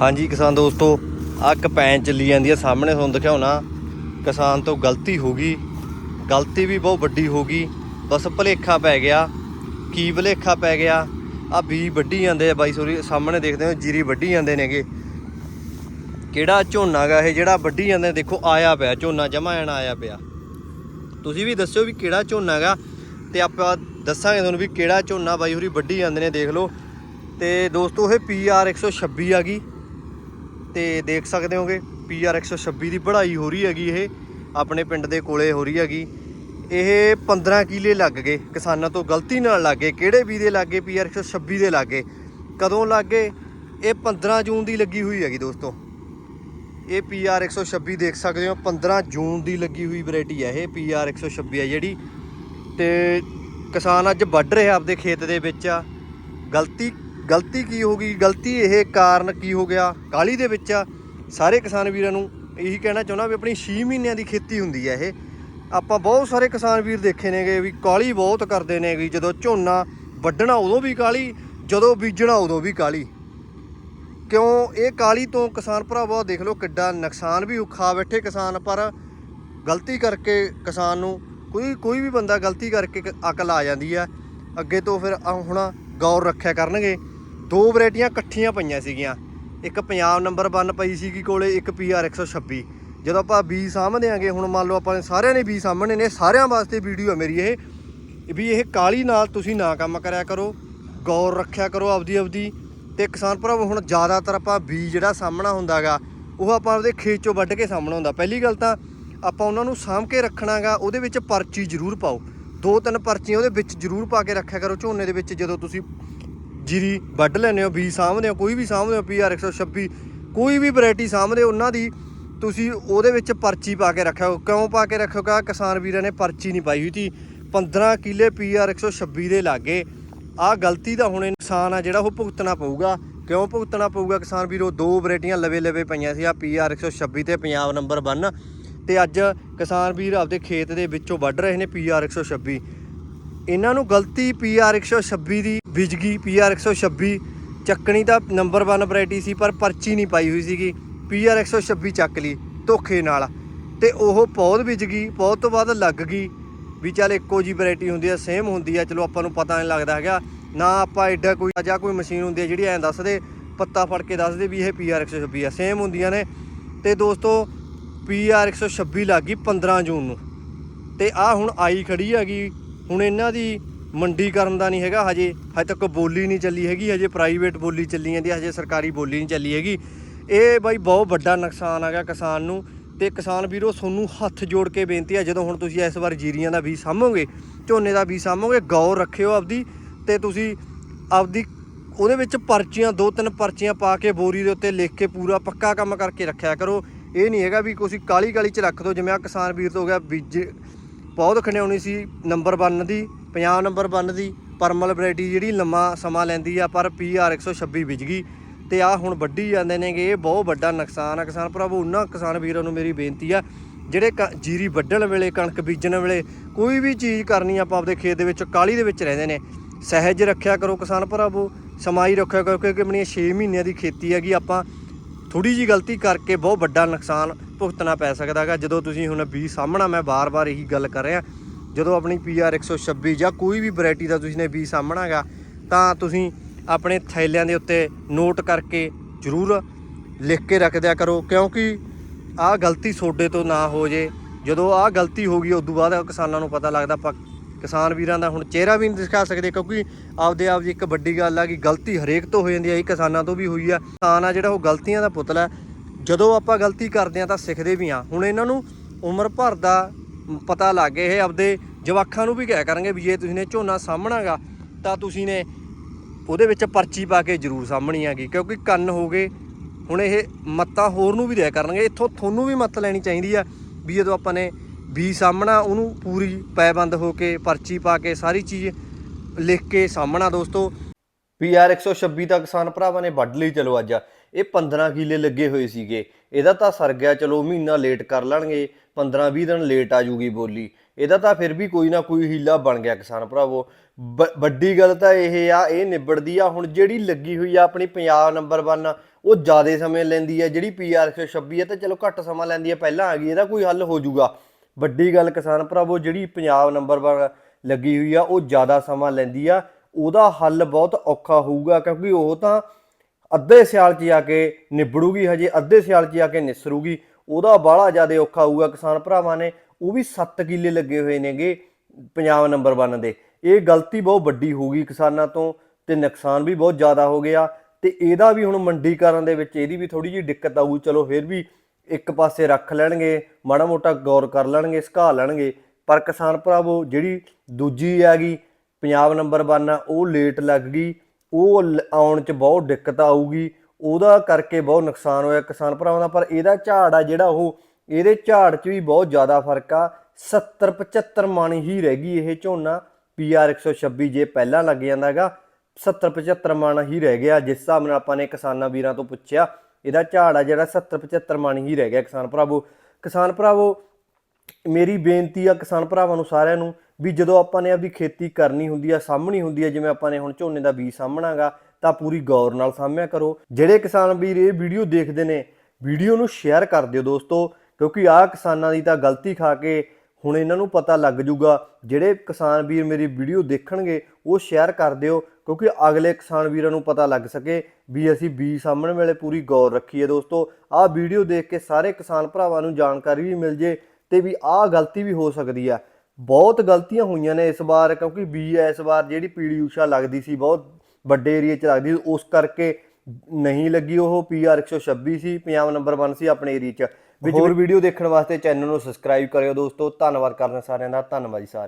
ਹਾਂਜੀ ਕਿਸਾਨ ਦੋਸਤੋ ਆ ਕਪੈਨ ਚੱਲੀ ਜਾਂਦੀ ਆ, ਸਾਹਮਣੇ ਤੁਹਾਨੂੰ ਦਿਖਾਉਣਾ ਕਿਸਾਨ ਤੋਂ ਗਲਤੀ ਹੋ ਗਈ। ਗਲਤੀ ਵੀ ਬਹੁਤ ਵੱਡੀ ਹੋ ਗਈ। ਬਸ ਭਲੇਖਾ ਪੈ ਗਿਆ। ਕੀ ਭਲੇਖਾ ਪੈ ਗਿਆ? ਆ ਬੀ ਵੱਢੀ ਜਾਂਦੇ ਆ ਬਾਈ ਸੋਰੀ ਸਾਹਮਣੇ ਦੇਖਦੇ ਹੋ ਜੀਰੀ ਵੱਢੀ ਜਾਂਦੇ ਨੇਗੇ। ਕਿਹੜਾ ਝੋਨਾ ਗਾ ਇਹ? ਜਿਹੜਾ ਵੱਢੀ ਜਾਂਦੇ, ਦੇਖੋ, ਆਇਆ ਪਿਆ, ਝੋਨਾ ਜਮਾ ਆਣਾ ਆਇਆ ਪਿਆ। ਤੁਸੀਂ ਵੀ ਦੱਸਿਓ ਵੀ ਕਿਹੜਾ ਝੋਨਾ ਗਾ, ਤੇ ਆਪਾਂ ਦੱਸਾਂਗੇ ਤੁਹਾਨੂੰ ਵੀ ਕਿਹੜਾ ਝੋਨਾ ਬਾਈ ਹੋਰੀ ਵੱਢੀ ਜਾਂਦੇ ਨੇ, ਦੇਖ ਲਓ। ਤੇ ਦੋਸਤੋ, ਇਹ PR 126 ਆ ਗਈ। ਤੇ ਦੇਖ ਸਕਦੇ ਹੋਗੇ PR 126 ਦੀ ਬੜਾਈ ਹੋ ਰਹੀ ਹੈਗੀ ਇਹ, ਆਪਣੇ ਪਿੰਡ ਦੇ ਕੋਲੇ ਹੋ ਰਹੀ ਹੈਗੀ। ਇਹ 15 ਕਿਲੇ ਲੱਗ ਗਏ, ਕਿਸਾਨਾਂ ਤੋਂ ਗਲਤੀ ਨਾਲ ਲੱਗ ਗਏ, ਕਿਹੜੇ ਵੀ ਦੇ ਲੱਗ ਲੱਗੇ PR 126 ਦੇ ਲੱਗ ਗਏ, ਕਦੋਂ ਲੱਗ ਗਏ, ਇਹ 15 ਜੂਨ ਦੀ ਲੱਗੀ ਹੋਈ ਹੈਗੀ ਦੋਸਤੋ। ਇਹ PR 126 ਦੇਖ ਸਕਦੇ ਹੋ 15 ਜੂਨ ਦੀ ਲੱਗੀ ਹੋਈ ਵੈਰਾਈਟੀ ਹੈ ਇਹ PR 126 ਹੈ ਜਿਹੜੀ। ਤੇ ਕਿਸਾਨ ਅੱਜ ਵੱਢ ਰਿਹਾ ਆਪਦੇ ਖੇਤ ਦੇ ਵਿੱਚ ਆ, ਗਲਤੀ ਗਲਤੀ ਕੀ ਹੋ ਗਈ? ਗਲਤੀ ਇਹ ਕਾਰਨ ਕੀ ਹੋ ਗਿਆ? ਕਾਲੀ ਦੇ ਵਿੱਚ ਆ? ਸਾਰੇ ਕਿਸਾਨ ਵੀਰਾਂ ਨੂੰ ਇਹੀ ਕਹਿਣਾ ਚਾਹੁੰਦਾ ਵੀ ਆਪਣੀ 6 ਮਹੀਨਿਆਂ ਦੀ ਖੇਤੀ ਹੁੰਦੀ ਹੈ ਇਹ। ਆਪਾਂ ਬਹੁਤ ਸਾਰੇ ਕਿਸਾਨ ਵੀਰ ਦੇਖੇ ਨੇਗੇ ਵੀ ਕਾਲੀ ਬਹੁਤ ਕਰਦੇ ਨੇਗੇ। ਜਦੋਂ ਝੋਨਾ ਵੱਢਣਾ ਉਦੋਂ ਵੀ ਕਾਲੀ ਜਦੋਂ ਬੀਜਣਾ ਉਦੋਂ ਵੀ ਕਾਲੀ ਕਿਉਂ? ਇਹ ਕਾਲੀ ਤੋਂ ਕਿਸਾਨ ਭਰਾਵੋ, ਦੇਖ ਲਓ ਕਿੱਡਾ ਨੁਕਸਾਨ ਵੀ ਖਾ ਬੈਠੇ ਕਿਸਾਨ, ਪਰ ਗਲਤੀ ਕਰਕੇ ਕਿਸਾਨ ਨੂੰ ਕੋਈ ਕੋਈ ਵੀ ਬੰਦਾ ਗਲਤੀ ਕਰਕੇ ਕ- ਅਕਲ ਆ ਜਾਂਦੀ ਆ। ਅੱਗੇ ਤੋਂ ਫਿਰ ਆਹ ਹੁਣ ਗੌਰ ਰੱਖਿਆ ਕਰਨਗੇ। ਦੋ ਵੈਰਾਈਟੀਆਂ ਇਕੱਠੀਆਂ ਪਈਆਂ ਸੀਗੀਆਂ। ਇੱਕ ਪੰਜਾਬ ਨੰਬਰ 1 ਪਈ ਸੀਗੀ ਕੋਲੇ, ਇੱਕ PR 126 ਜਦੋਂ ਆਪਾਂ ਬੀ ਸਾਹਮਣੇ ਆਂਗੇ, ਹੁਣ ਮੰਨ ਲਓ ਆਪਾਂ ਨੇ ਸਾਰਿਆਂ ਨੇ ਬੀ ਸਾਹਮਣੇ ਨੇ, ਸਾਰਿਆਂ ਵਾਸਤੇ ਵੀਡੀਓ ਹੈ ਮੇਰੀ ਇਹ। ਵੀ ਇਹ ਕਾਲੀ ਨਾਲ ਤੁਸੀਂ ਨਾ ਕੰਮ ਕਰਿਆ ਕਰੋ, ਗੌਰ ਰੱਖਿਆ ਕਰੋ ਆਪਦੀ ਆਪਦੀ। ਤੇ ਕਿਸਾਨ ਭਰਾਵੋ, ਹੁਣ ਜ਼ਿਆਦਾਤਰ ਆਪਾਂ ਬੀ ਜਿਹੜਾ ਸਾਹਮਣਾ ਹੁੰਦਾਗਾ ਉਹ ਆਪਾਂ ਉਹਦੇ ਖੇਤ ਚੋਂ ਵੱਢ ਕੇ ਸਾਹਮਣਾ ਹੁੰਦਾ। ਪਹਿਲੀ ਗੱਲ ਤਾਂ ਆਪਾਂ ਉਹਨਾਂ ਨੂੰ ਸਾਂਭ ਕੇ ਰੱਖਣਾਗਾ ਉਹਦੇ ਵਿੱਚ ਪਰਚੀ ਜ਼ਰੂਰ ਪਾਓ। ਦੋ ਤਿੰਨ ਪਰਚੀਆਂ ਉਹਦੇ ਵਿੱਚ ਜ਼ਰੂਰ ਪਾ ਕੇ ਰੱਖਿਆ ਕਰੋ, ਝੋਨੇ ਦੇ ਵਿੱਚ ਜਦੋਂ ਤੁਸੀਂ ਜੀਰੀ ਵੱਢ ਲੈਂਦੇ ਹੋ ਬੀ ਸਾਂਭਦੇ ਹੋ, ਕੋਈ ਵੀ ਸਾਂਭਦੇ ਹੋ, PR 126 ਕੋਈ ਵੀ ਵੈਰਾਈਟੀ ਸਾਂਭਦੇ ਹੋ, ਉਹਨਾਂ ਦੀ ਤੁਸੀਂ ਉਹਦੇ ਵਿੱਚ ਪਰਚੀ ਪਾ ਕੇ ਰੱਖਿਓ ਕਿਉਂ ਪਾ ਕੇ ਰੱਖਿਓ ਰੱਖਿਓਗਾ ਕਿਸਾਨ ਵੀਰਾਂ ਨੇ ਪਰਚੀ ਨਹੀਂ ਪਾਈ ਹੋਈ ਸੀ। 15 ਕਿੱਲੇ PR 126 ਦੇ ਲਾਗੇ। ਆਹ ਗਲਤੀ ਦਾ ਹੁਣ ਨੁਕਸਾਨ ਆ ਜਿਹੜਾ ਉਹ ਭੁਗਤਣਾ ਪਊਗਾ। ਕਿਉਂ ਭੁਗਤਣਾ ਪਊਗਾ? ਕਿਸਾਨ ਵੀਰੋ, ਦੋ ਵੈਰਾਈਟੀਆਂ ਲਵੇ ਲਵੇ ਪਈਆਂ ਸੀ ਆ PR 126 ਤੇ ਪੰਜਾਬ ਨੰਬਰ 1 ਤੇ ਅੱਜ ਕਿਸਾਨ ਵੀਰ ਆਪਦੇ ਖੇਤ ਦੇ ਵਿੱਚੋਂ ਵੱਢ ਰਹੇ ਨੇ PR 126 ਇਹਨਾਂ ਨੂੰ ਗਲਤੀ PR 126 ਦੀ ਵਿਜਗੀ PR 126 ਚੱਕਣੀ ਤਾਂ ਨੰਬਰ 1 ਵੈਰਾਈਟੀ ਸੀ, ਪਰ ਪਰਚੀ ਨਹੀਂ ਪਾਈ ਹੋਈ ਸੀਗੀ। PR 126 ਚੱਕ ਲਈ, ਧੋਖੇ ਨਾਲ। ਤੇ ਉਹ ਪੌਦ ਵਿਜ ਗਈ ਪੌਦ ਤੋਂ ਬਾਅਦ ਲੱਗ ਗਈ। ਵੀ ਚੱਲ ਇੱਕੋ ਜੀ ਵੈਰਾਈਟੀ ਹੁੰਦੀ ਆ ਸੇਮ ਹੁੰਦੀ ਆ, ਚਲੋ ਆਪਾਂ ਨੂੰ ਪਤਾ ਨਹੀਂ ਲੱਗਦਾ ਹੈਗਾ। ਨਾ ਆਪਾਂ ਐਡਾ ਕੋਈ ਜਾਂ ਕੋਈ ਮਸ਼ੀਨ ਹੁੰਦੀ ਆ ਜਿਹੜੀ ਐਂ ਦੱਸਦੇ ਪੱਤਾ ਫੜ ਕੇ ਦੱਸਦੇ ਵੀ ਇਹ PR 126 ਆ ਸੇਮ ਹੁੰਦੀਆਂ ਨੇ। ਤੇ ਦੋਸਤੋ PR 126 ਲੱਗ ਗਈ 15 ਜੂਨ ਨੂੰ। ਤੇ ਆ ਹੁਣ ਆਈ ਖੜੀ ਹੈਗੀ, ਹੁਣ ਇਹਨਾਂ ਦੀ ਮੰਡੀ ਕਰਨ ਦਾ ਨਹੀਂ ਹੈਗਾ, ਹਜੇ ਹਜੇ ਤੱਕ ਬੋਲੀ ਨਹੀਂ ਚੱਲੀ ਹੈਗੀ, ਹਜੇ ਪ੍ਰਾਈਵੇਟ ਬੋਲੀ ਚੱਲੀ ਜਾਂਦੀ ਹਜੇ ਸਰਕਾਰੀ ਬੋਲੀ ਨਹੀਂ ਚੱਲੀ ਹੈਗੀ। ਇਹ ਬਾਈ ਬਹੁਤ ਵੱਡਾ ਨੁਕਸਾਨ ਆ ਗਿਆ ਕਿਸਾਨ ਨੂੰ ਤੇ ਕਿਸਾਨ ਵੀਰੋ ਤੁਹਾਨੂੰ ਹੱਥ ਜੋੜ ਕੇ ਬੇਨਤੀ ਹੈ ਜਦੋਂ ਹੁਣ ਤੁਸੀਂ ਇਸ ਵਾਰ ਜੀਰੀਆਂ ਦਾ ਬੀਜ ਸਾਂਭੋਗੇ ਝੋਨੇ ਦਾ ਬੀਜ ਸਾਂਭੋਗੇ ਗੌਰ ਰੱਖਿਓ ਆਪਦੀ ਤੇ ਤੁਸੀਂ ਆਪਦੀ ਉਹਦੇ ਵਿੱਚ ਪਰਚੀਆਂ, ਦੋ ਤਿੰਨ ਪਰਚੀਆਂ ਪਾ ਕੇ ਬੋਰੀ ਦੇ ਉੱਤੇ ਲਿਖ ਕੇ ਪੂਰਾ ਪੱਕਾ ਕੰਮ ਕਰਕੇ ਰੱਖਿਆ ਕਰੋ। ਇਹ ਨਹੀਂ ਹੈਗਾ ਵੀ ਤੁਸੀਂ ਕਾਲੀ ਕਾਲੀ ਚ ਰੱਖ ਦਿਓ ਜਿਵੇਂ ਆ ਕਿਸਾਨ ਵੀਰ ਤੋਂ ਹੋ ਗਿਆ, ਬੀਜ ਪੌਦ ਖਣਿਆਉਣੀ ਸੀ, ਨੰਬਰ 1 ਦੀ। ਪੰਜਾਬ ਨੰਬਰ 1 ਦੀ ਪਰਮਲ ਵੈਰਾਈਟੀ ਜਿਹੜੀ ਲੰਮਾ ਸਮਾਂ ਲੈਂਦੀ ਆ, ਪਰ PR 126 ਵਿਜ ਗਈ। ਤੇ ਆ ਹੁਣ ਵੱਢੀ ਜਾਂਦੇ ਨੇਗੇ, ਇਹ ਬਹੁਤ ਵੱਡਾ ਨੁਕਸਾਨ ਆ। ਕਿਸਾਨ ਭਰਾਵੋ, ਉਹਨਾਂ ਕਿਸਾਨ ਵੀਰਾਂ ਨੂੰ ਮੇਰੀ ਬੇਨਤੀ ਆ, ਜਿਹੜੇ ਕ- ਜੀਰੀ ਵੱਢਣ ਵੇਲੇ, ਕਣਕ ਬੀਜਣ ਵੇਲੇ, ਕੋਈ ਵੀ ਚੀਜ਼ ਕਰਨੀ ਆਪਾਂ ਆਪਦੇ ਖੇਤ ਦੇ ਵਿੱਚ, ਕਾਲੀ ਦੇ ਵਿੱਚ ਰਹਿੰਦੇ ਨੇ। ਸਹਿਜ ਰੱਖਿਆ ਕਰੋ ਕਿਸਾਨ ਭਰਾਵੋ, ਸਮਾਈ ਰੱਖਿਆ ਕਰੋ, ਕਿਉਂਕਿ ਆਪਣੀ 6 ਮਹੀਨਿਆਂ ਦੀ ਖੇਤੀ ਹੈਗੀ, ਆਪਾਂ ਥੋੜੀ ਜੀ ਗਲਤੀ ਕਰਕੇ ਬਹੁਤ ਵੱਡਾ ਨੁਕਸਾਨ ਭੁਗਤਣਾ ਪੈ ਸਕਦਾ ਹੈਗਾ। ਜਦੋਂ ਤੁਸੀਂ ਹੁਣ ਬੀਜ ਸਾਹਮਣਾ, ਮੈਂ ਬਾਰ-ਬਾਰ ਇਹੀ ਗੱਲ ਕਰ ਰਿਹਾ ਜਦੋਂ ਆਪਣੀ PR 126 ਜਾਂ ਕੋਈ ਵੀ ਵੈਰਾਈਟੀ ਦਾ ਤੁਸੀਂ ਨੇ ਬੀਜ ਸਾਹਮਣਾਗਾ ਤਾਂ ਤੁਸੀਂ ਆਪਣੇ ਥੈਲਿਆਂ ਦੇ ਉੱਤੇ ਨੋਟ ਕਰਕੇ ਜ਼ਰੂਰ ਲਿਖ ਕੇ ਰੱਖ ਦਿਆ ਕਰੋ, ਕਿਉਂਕਿ ਆਹ ਗਲਤੀ ਤੁਹਾਡੇ ਤੋਂ ਨਾ ਹੋ ਜੇ। ਜਦੋਂ ਆਹ ਗਲਤੀ ਹੋ ਗਈ ਉਸ ਤੋਂ ਬਾਅਦ ਕਿਸਾਨਾਂ ਨੂੰ ਪਤਾ ਲੱਗਦਾ, ਆਪਾਂ ਕਿਸਾਨ ਵੀਰਾਂ ਦਾ ਹੁਣ ਚਿਹਰਾ ਵੀ ਨਹੀਂ ਦਿਖਾ ਸਕਦੇ, ਕਿਉਂਕਿ ਆਪਦੇ ਆਪ ਦੀ ਇੱਕ ਵੱਡੀ ਗੱਲ ਆ ਕਿ ਗਲਤੀ ਹਰੇਕ ਤੋਂ ਹੋ ਜਾਂਦੀ ਹੈ ਇਹ ਕਿਸਾਨਾਂ ਤੋਂ ਵੀ ਹੋਈ ਆ। ਕਿਸਾਨ ਆ ਜਿਹੜਾ ਉਹ ਗਲਤੀਆਂ ਦਾ ਪੁਤਲਾ ਜਦੋਂ ਆਪਾਂ ਗਲਤੀ ਕਰਦੇ ਆ ਤਾਂ ਸਿੱਖਦੇ ਵੀ ਆ। ਹੁਣ ਇਹਨਾਂ ਨੂੰ ਉਮਰ ਭਰ ਦਾ ਪਤਾ ਲੱਗ ਗਿਆ, ਇਹ ਆਪਦੇ ਜਵਾਖਾਂ ਨੂੰ ਵੀ ਕਹਿ ਕਰਨਗੇ ਵੀ ਜੇ ਤੁਸੀਂ ਨੇ ਝੋਨਾ ਸਾਹਮਣਾਗਾ ਤਾਂ ਤੁਸੀਂ ਨੇ ਉਹਦੇ ਵਿੱਚ ਪਰਚੀ ਪਾ ਕੇ ਜ਼ਰੂਰ ਸਾਹਮਣੀ ਆਗੀ ਕਿਉਂਕਿ ਕੰਨ ਹੋ ਗਏ, ਹੁਣ ਇਹ ਮੱਤਾਂ ਹੋਰ ਨੂੰ ਵੀ ਦਿਆ ਕਰਨਗੇ, ਇੱਥੋਂ ਤੁਹਾਨੂੰ ਵੀ ਮੱਤ ਲੈਣੀ ਚਾਹੀਦੀ ਆ ਵੀ ਜਦੋਂ ਆਪਾਂ ਨੇ ਵੀ ਸਾਹਮਣਾ ਉਹਨੂੰ ਪੂਰੀ ਪੈਬੰਦ ਹੋ ਕੇ ਪਰਚੀ ਪਾ ਕੇ ਸਾਰੀ ਚੀਜ਼ ਲਿਖ ਕੇ ਸਾਹਮਣਾ ਦੋਸਤੋ। PR 126 ਤਾਂ ਕਿਸਾਨ ਭਰਾਵਾਂ ਨੇ ਵੱਢ ਲਈ, ਚਲੋ ਅੱਜ ਇਹ 15 ਕਿਲੇ ਲੱਗੇ ਹੋਏ ਸੀਗੇ। ਇਹਦਾ ਤਾਂ ਸਰ ਗਿਆ, ਚਲੋ ਮਹੀਨਾ ਲੇਟ ਕਰ ਲੈਣਗੇ 15 20 ਦਿਨ ਲੇਟ ਆ ਜੂਗੀ ਬੋਲੀ। ਇਹਦਾ ਤਾਂ ਫਿਰ ਵੀ ਕੋਈ ਨਾ ਕੋਈ ਹੀਲਾ ਬਣ ਗਿਆ ਕਿਸਾਨ ਭਰਾਵੋ। ਬ- ਵੱਡੀ ਗੱਲ ਤਾਂ ਇਹ ਆ, ਇਹ ਨਿਬੜਦੀ ਆ, ਹੁਣ ਜਿਹੜੀ ਲੱਗੀ ਹੋਈ ਆ ਆਪਣੀ ਪੰਜਾਬ ਨੰਬਰ 1 ਉਹ ਜ਼ਿਆਦਾ ਸਮੇਂ ਲੈਂਦੀ ਆ, ਜਿਹੜੀ ਪੀਆਰ 126 ਆ, ਤਾਂ ਚਲੋ ਘੱਟ ਸਮਾਂ ਲੈਂਦੀ ਆ, ਪਹਿਲਾਂ ਆ ਗਈ, ਇਹਦਾ ਕੋਈ ਹੱਲ ਹੋ ਜਾਊਗਾ ਵੱਡੀ ਗੱਲ ਕਿਸਾਨ ਭਰਾਵੋ, ਜਿਹੜੀ ਪੰਜਾਬ ਨੰਬਰ 1 ਲੱਗੀ ਹੋਈ ਆ, ਉਹ ਜ਼ਿਆਦਾ ਸਮਾਂ ਲੈਂਦੀ ਆ। ਉਹਦਾ ਹੱਲ ਬਹੁਤ ਔਖਾ ਹੋਊਗਾ, ਕਿਉਂਕਿ ਉਹ ਤਾਂ ਅੱਧੇ ਸਿਆਲ 'ਚ ਜਾ ਕੇ ਨਿਬੜੂਗੀ, ਹਜੇ ਅੱਧੇ ਸਿਆਲ 'ਚ ਜਾ ਕੇ ਨਿਸਰੂਗੀ। ਉਹਦਾ ਬਾਹਲਾ ਜ਼ਿਆਦਾ ਔਖਾ ਹੋਊਗਾ ਕਿਸਾਨ ਭਰਾਵਾਂ ਨੇ। ਉਹ ਵੀ 7 ਕਿੱਲੇ ਲੱਗੇ ਹੋਏ ਨੇਗੇ ਪੰਜਾਬ ਨੰਬਰ 1 ਦੇ। ਇਹ ਗਲਤੀ ਬਹੁਤ ਵੱਡੀ ਹੋਊਗੀ ਕਿਸਾਨਾਂ ਤੋਂ ਤੇ ਨੁਕਸਾਨ ਵੀ ਬਹੁਤ ਜ਼ਿਆਦਾ ਹੋ ਗਿਆ। ਤੇ ਇਹਦਾ ਵੀ ਹੁਣ ਮੰਡੀਕਰਨ ਦੇ ਵਿੱਚ ਇਹਦੀ ਵੀ ਥੋੜੀ ਜਿਹੀ ਦਿੱਕਤ ਆਊ। ਚਲੋ ਫਿਰ ਵੀ ਇੱਕ ਪਾਸੇ ਰੱਖ ਲੈਣਗੇ, ਮਾੜਾ ਮੋਟਾ ਗੌਰ ਕਰ ਲੈਣਗੇ, ਸੁਕਾ ਲੈਣਗੇ। ਪਰ ਕਿਸਾਨ ਭਰਾਵੋ, ਜਿਹੜੀ ਦੂਜੀ ਹੈਗੀ ਪੰਜਾਬ ਨੰਬਰ 1 ਆ, ਉਹ ਲੇਟ ਲੱਗ ਗਈ, ਉਹ ਲ- ਆਉਣ ਚ ਬਹੁਤ ਦਿੱਕਤ ਆਊਗੀ, ਉਹਦਾ ਕਰਕੇ ਬਹੁਤ ਨੁਕਸਾਨ ਹੋਇਆ ਕਿਸਾਨ ਭਰਾਵਾਂ ਦਾ, ਪਰ ਇਹਦਾ ਝਾੜ ਆ ਜਿਹੜਾ ਉਹ, ਇਹਦੇ ਝਾੜ 'ਚ ਵੀ ਬਹੁਤ ਜ਼ਿਆਦਾ ਫ਼ਰਕ ਆ 70 75 ਮਣ ਹੀ ਰਹਿ ਗਈ ਇਹ ਝੋਨਾ ਪੀਆਰ 126 ਜੇ ਪਹਿਲਾਂ ਲੱਗ ਜਾਂਦਾ ਹੈਗਾ 70 75 ਮਣ ਹੀ ਰਹਿ ਗਿਆ, ਜਿਸ ਹਿਸਾਬ ਨਾਲ ਆਪਾਂ ਨੇ ਕਿਸਾਨਾਂ ਵੀਰਾਂ ਤੋਂ ਪੁੱਛਿਆ, ਇਹਦਾ ਝਾੜ ਆ ਜਿਹੜਾ 70 75 ਮਣ ਹੀ ਰਹਿ ਗਿਆ ਕਿਸਾਨ ਭਰਾਵੋ। ਕਿਸਾਨ ਭਰਾਵੋ, ਮੇਰੀ ਬੇਨਤੀ ਆ ਕਿਸਾਨ ਭਰਾਵਾਂ ਨੂੰ ਸਾਰਿਆਂ ਨੂੰ ਵੀ ਜਦੋਂ ਆਪਾਂ ਨੇ ਆਪਦੀ ਖੇਤੀ ਕਰਨੀ ਹੁੰਦੀ ਆ ਸਾਹਮਣੀ ਹੁੰਦੀ ਆ, ਜਿਵੇਂ ਆਪਾਂ ਨੇ ਹੁਣ ਝੋਨੇ ਦਾ ਬੀਜ ਸਾਹਮਣਾਗਾ ਤਾਂ ਪੂਰੀ ਗੌਰ ਨਾਲ ਸਾਹਮਿਆ ਕਰੋ। ਜਿਹੜੇ ਕਿਸਾਨ ਵੀਰ ਇਹ ਵੀਡੀਓ ਦੇਖਦੇ ਨੇ, ਵੀਡੀਓ ਨੂੰ ਸ਼ੇਅਰ ਕਰ ਦਿਓ ਦੋਸਤੋ, ਕਿਉਂਕਿ ਆਹ ਕਿਸਾਨਾਂ ਦੀ ਤਾਂ ਗਲਤੀ ਖਾ ਕੇ ਹੁਣ ਇਹਨਾਂ ਨੂੰ ਪਤਾ ਲੱਗ ਜੂਗਾ। ਜਿਹੜੇ ਕਿਸਾਨ ਵੀਰ ਮੇਰੀ ਵੀਡੀਓ ਦੇਖਣਗੇ, ਉਹ ਸ਼ੇਅਰ ਕਰ ਦਿਓ, ਕਿਉਂਕਿ ਅਗਲੇ ਕਿਸਾਨ ਵੀਰਾਂ ਨੂੰ ਪਤਾ ਲੱਗ ਸਕੇ ਵੀ ਅਸੀਂ ਬੀਜ ਸਾਹਮਣੇ ਵੇਲੇ ਪੂਰੀ ਗੌਰ ਰੱਖੀਏ ਦੋਸਤੋ। ਆਹ ਵੀਡੀਓ ਦੇਖ ਕੇ ਸਾਰੇ ਕਿਸਾਨ ਭਰਾਵਾਂ ਨੂੰ ਜਾਣਕਾਰੀ ਵੀ ਮਿਲ ਜੇ ਤੇ ਵੀ ਆਹ ਗਲਤੀ ਵੀ ਹੋ ਸਕਦੀ ਆ। ਬਹੁਤ ਗਲਤੀਆਂ ਹੋਈਆਂ ਨੇ ਇਸ ਵਾਰ ਕਿਉਂਕਿ ਬੀ ਇਸ ਵਾਰ ਜਿਹੜੀ ਪੀੜੀ ਊਸ਼ਾ ਲੱਗਦੀ ਸੀ ਬਹੁਤ ਵੱਡੇ ਏਰੀਆ 'ਚ ਲੱਗਦੀ ਉਸ ਕਰਕੇ ਨਹੀਂ ਲੱਗੀ ਉਹ ਪੀਆਰ 126 ਸੀ ਪੰਜਾਬ ਨੰਬਰ 1 ਸੀ ਆਪਣੇ ਏਰੀਆ 'ਚ ਹੋਰ ਵੀਡੀਓ ਦੇਖਣ ਵਾਸਤੇ ਚੈਨਲ ਨੂੰ ਸਬਸਕ੍ਰਾਈਬ ਕਰਿਓ ਦੋਸਤੋ ਧੰਨਵਾਦ ਕਰਦੇ ਸਾਰਿਆਂ ਦਾ ਧੰਨਵਾਦ ਜੀ ਸਾਰਿਆਂ।